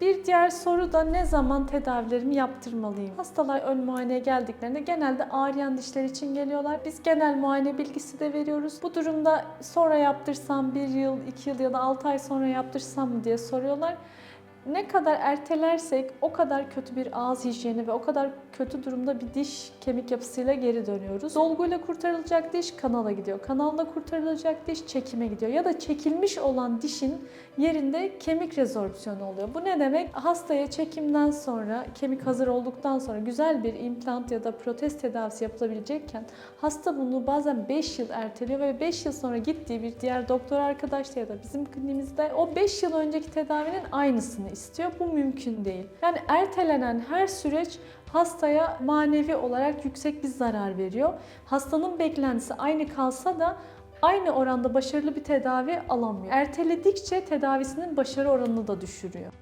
Bir diğer soru da ne zaman tedavilerimi yaptırmalıyım? Hastalar ön muayeneye geldiklerinde genelde ağrıyan dişler için geliyorlar. Biz genel muayene bilgisi de veriyoruz. Bu durumda sonra yaptırsam, bir yıl, iki yıl ya da altı ay sonra yaptırsam mı diye soruyorlar. Ne kadar ertelersek o kadar kötü bir ağız hijyeni ve o kadar kötü durumda bir diş kemik yapısıyla geri dönüyoruz. Dolguyla kurtarılacak diş kanala gidiyor. Kanalla kurtarılacak diş çekime gidiyor. Ya da çekilmiş olan dişin yerinde kemik rezorpsiyonu oluyor. Bu ne demek? Hastaya çekimden sonra, kemik hazır olduktan sonra güzel bir implant ya da protez tedavisi yapılabilecekken hasta bunu bazen 5 yıl erteliyor ve 5 yıl sonra gittiği bir diğer doktor arkadaşta ya da bizim kliniğimizde o 5 yıl önceki tedavinin aynısını istiyor. Bu mümkün değil. Yani ertelenen her süreç hastaya manevi olarak yüksek bir zarar veriyor. Hastanın beklentisi aynı kalsa da aynı oranda başarılı bir tedavi alamıyor. Erteledikçe tedavisinin başarı oranını da düşürüyor.